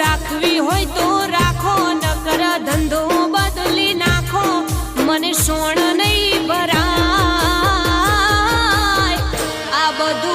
રાખવી હોય તો રાખો નકર ધંધો બદલી નાખો. મને સોણ નહીં ભરાય. આ બધું